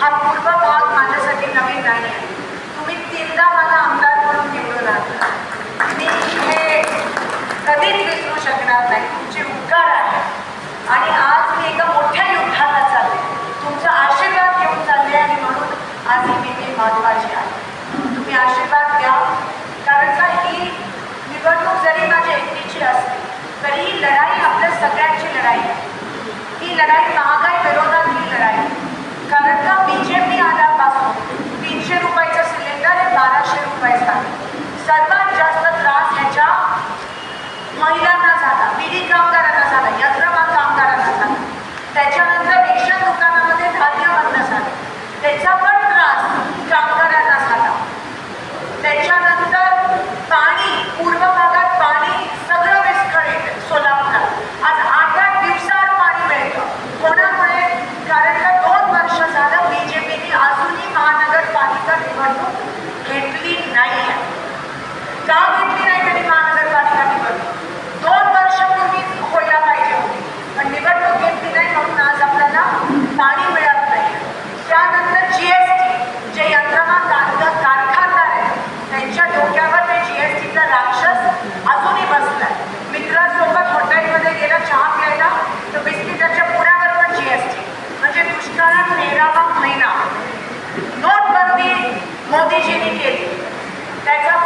हा पूर्व भाग माझ्यासाठी नवीन नाही आहे तुम्ही तीनदा मला आमदार म्हणून निवडून मी हे कधीच विसरू शकणार नाही. तुमचे उपकार आहे आणि आज महिलांना झाला विधी कामगारांना झाला यंत्रमाग कामगारांना झाला. त्याच्यानंतर रेशन दुकानामध्ये धान्य बंद झालं. त्याचा पण त्रास कामगारांना झाला. त्याच्यानंतर पाणी पूर्व भागात पाणी सगळं विस्कळीत सोलापुरात आज आठ आठ दिवसाआड पाणी मिळतं. कोणामुळे? कारण का दोन वर्ष झालं बी जे पीने अजूनही महानगरपालिका निवडणूक घेतली नाही आहे. का दुष्काळात नेहरावा महिना. नोटबंदी मोदीजींनी केली. त्याचा